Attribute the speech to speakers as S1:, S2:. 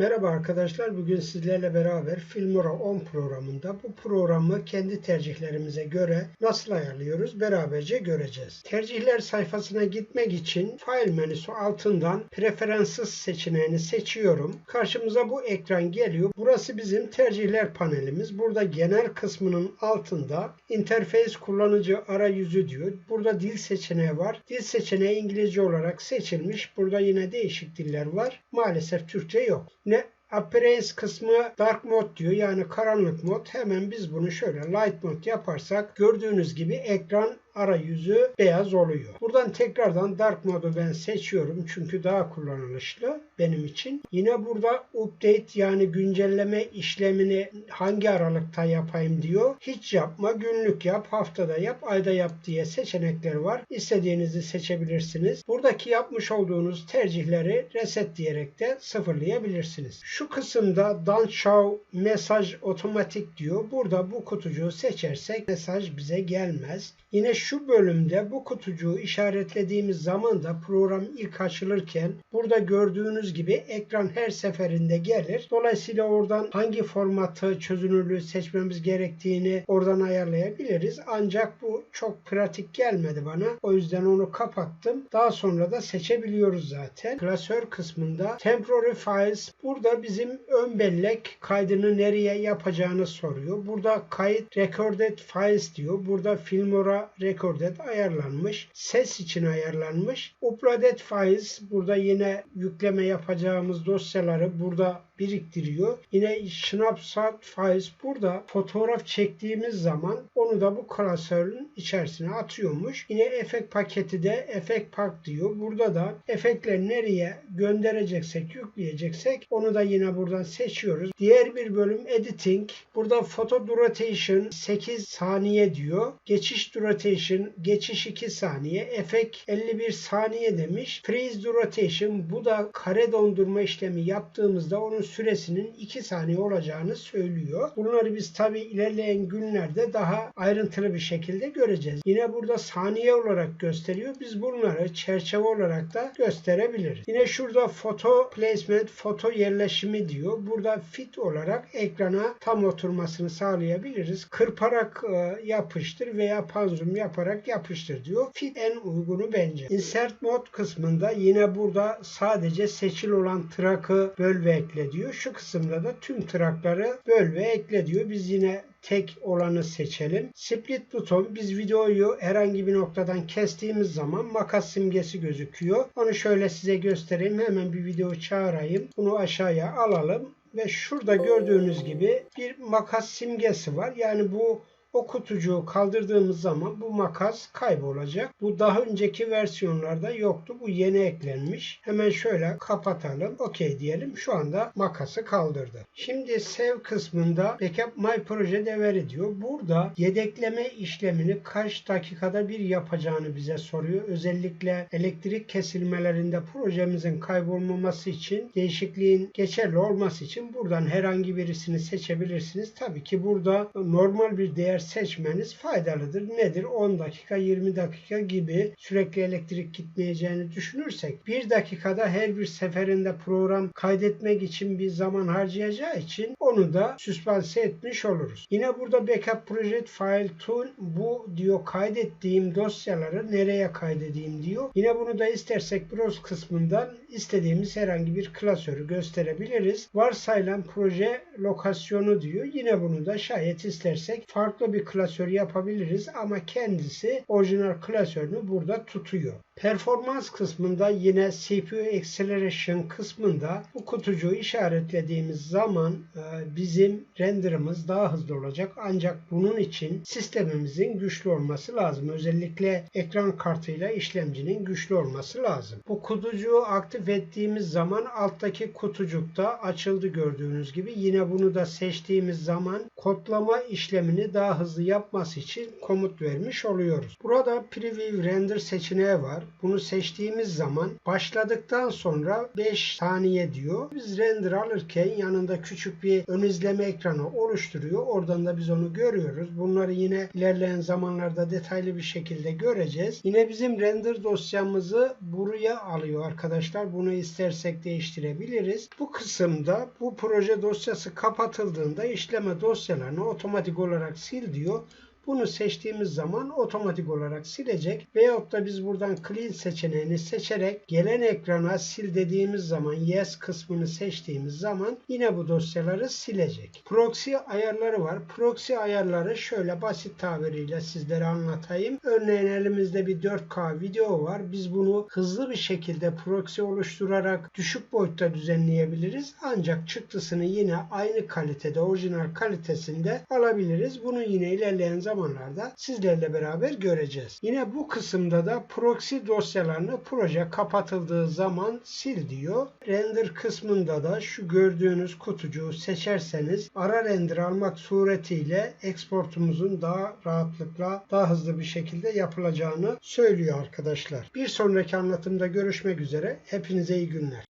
S1: Merhaba arkadaşlar. Bugün sizlerle beraber Filmora 10 programında bu programı kendi tercihlerimize göre nasıl ayarlıyoruz beraberce göreceğiz. Tercihler sayfasına gitmek için File menüsü altından Preferences seçeneğini seçiyorum. Karşımıza bu ekran geliyor. Burası bizim tercihler panelimiz. Burada genel kısmının altında Interface kullanıcı arayüzü diyor. Burada dil seçeneği var. Dil seçeneği İngilizce olarak seçilmiş. Burada yine değişik diller var. Maalesef Türkçe yok. Ne Appearance kısmı Dark Mode diyor. Yani karanlık mod. Hemen biz bunu şöyle Light Mode yaparsak gördüğünüz gibi ekran arayüzü beyaz oluyor. Buradan tekrardan Dark modu ben seçiyorum çünkü daha kullanışlı benim için. Yine burada update yani güncelleme işlemini hangi aralıkta yapayım diyor. Hiç yapma, günlük yap, haftada yap, ayda yap diye seçenekler var. İstediğinizi seçebilirsiniz. Buradaki yapmış olduğunuz tercihleri reset diyerek de sıfırlayabilirsiniz. Şu kısımda Don't Show Mesaj Otomatik diyor. Burada bu kutucuğu seçersek mesaj bize gelmez. Yine şu bölümde bu kutucuğu işaretlediğimiz zaman da program ilk açılırken burada gördüğünüz gibi ekran her seferinde gelir. Dolayısıyla oradan hangi formatı çözünürlüğü seçmemiz gerektiğini oradan ayarlayabiliriz. Ancak bu çok pratik gelmedi bana. O yüzden onu kapattım. Daha sonra da seçebiliyoruz zaten. Klasör kısmında Temporary Files burada bizim ön bellek kaydını nereye yapacağını soruyor. Burada kayıt Recorded Files diyor. Burada Filmora Recorded ayarlanmış. Ses için ayarlanmış. Uploaded Files burada yine yükleme yapacağımız dosyaları burada biriktiriyor. Yine Snapshot Files burada fotoğraf çektiğimiz zaman onu da bu klasörün içerisine atıyormuş. Yine efekt paketi de efekt pak diyor. Burada da efektleri nereye göndereceksek, yükleyeceksek onu da yine buradan seçiyoruz. Diğer bir bölüm editing. Burada photo duration 8 saniye diyor. Geçiş duration geçiş 2 saniye. Efekt 51 saniye demiş. Freeze duration bu da kare dondurma işlemi yaptığımızda onun süresinin 2 saniye olacağını söylüyor. Bunları biz tabi ilerleyen günlerde daha ayrıntılı bir şekilde göreceğiz. Yine burada saniye olarak gösteriyor. Biz bunları çerçeve olarak da gösterebiliriz. Yine şurada foto placement, foto yerleşimi diyor. Burada fit olarak ekrana tam oturmasını sağlayabiliriz. Kırparak e, yapıştır veya panzoom yaparak yapıştır diyor. Fit en uygunu bence. Insert mod kısmında yine burada sadece seçil olan trakı böl ve ekle diyor. Şu kısımda da tüm trakları böl ve ekle diyor. Biz yine tek olanı seçelim. Split buton biz videoyu herhangi bir noktadan kestiğimiz zaman makas simgesi gözüküyor. Onu şöyle size göstereyim. Hemen bir video çağırayım. Bunu aşağıya alalım ve şurada gördüğünüz gibi bir makas simgesi var. Yani bu o kutucuğu kaldırdığımız zaman bu makas kaybolacak. Bu daha önceki versiyonlarda yoktu. Bu yeni eklenmiş. Hemen şöyle kapatalım. OK diyelim. Şu anda makası kaldırdı. Şimdi Save kısmında Backup My Proje devre diyor. Burada yedekleme işlemini kaç dakikada bir yapacağını bize soruyor. Özellikle elektrik kesilmelerinde projemizin kaybolmaması için değişikliğin geçerli olması için buradan herhangi birisini seçebilirsiniz. Tabii ki burada normal bir değer seçmeniz faydalıdır. Nedir? 10 dakika, 20 dakika gibi sürekli elektrik gitmeyeceğini düşünürsek 1 dakikada her bir seferinde program kaydetmek için bir zaman harcayacağı için onu da süspanse etmiş oluruz. Yine burada backup project file tool bu diyor kaydettiğim dosyaları nereye kaydedeyim diyor. Yine bunu da istersek browse kısmından istediğimiz herhangi bir klasörü gösterebiliriz. Varsayılan proje lokasyonu diyor. Yine bunu da şayet istersek farklı bir klasör yapabiliriz ama kendisi orijinal klasörünü burada tutuyor. Performans kısmında yine CPU Acceleration kısmında bu kutucuğu işaretlediğimiz zaman e, bizim renderımız daha hızlı olacak. Ancak bunun için sistemimizin güçlü olması lazım. Özellikle ekran kartıyla işlemcinin güçlü olması lazım. Bu kutucuğu aktif ettiğimiz zaman alttaki kutucukta açıldı gördüğünüz gibi. Yine bunu da seçtiğimiz zaman kodlama işlemini daha hızlı yapması için komut vermiş oluyoruz. Burada Preview Render seçeneği var. Bunu seçtiğimiz zaman başladıktan sonra 5 saniye diyor. Biz render alırken yanında küçük bir ön izleme ekranı oluşturuyor. Oradan da biz onu görüyoruz. Bunları yine ilerleyen zamanlarda detaylı bir şekilde göreceğiz. Yine bizim render dosyamızı buraya alıyor arkadaşlar. Bunu istersek değiştirebiliriz. Bu kısımda bu proje dosyası kapatıldığında işleme dosyalarını otomatik olarak sil diyor. Bunu seçtiğimiz zaman otomatik olarak silecek. Veyahut da biz buradan clean seçeneğini seçerek gelen ekrana sil dediğimiz zaman yes kısmını seçtiğimiz zaman yine bu dosyaları silecek. Proxy ayarları var. Proxy ayarları şöyle basit tabiriyle sizlere anlatayım. Örneğin elimizde bir 4K video var. Biz bunu hızlı bir şekilde proxy oluşturarak düşük boyutta düzenleyebiliriz. Ancak çıktısını yine aynı kalitede, orijinal kalitesinde alabiliriz. Bunu yine ilerleyen zamanlarda sizlerle beraber göreceğiz. Yine bu kısımda da proxy dosyalarını proje kapatıldığı zaman sil diyor. Render kısmında da şu gördüğünüz kutucuğu seçerseniz ara render almak suretiyle exportumuzun daha rahatlıkla daha hızlı bir şekilde yapılacağını söylüyor arkadaşlar. Bir sonraki anlatımda görüşmek üzere. Hepinize iyi günler.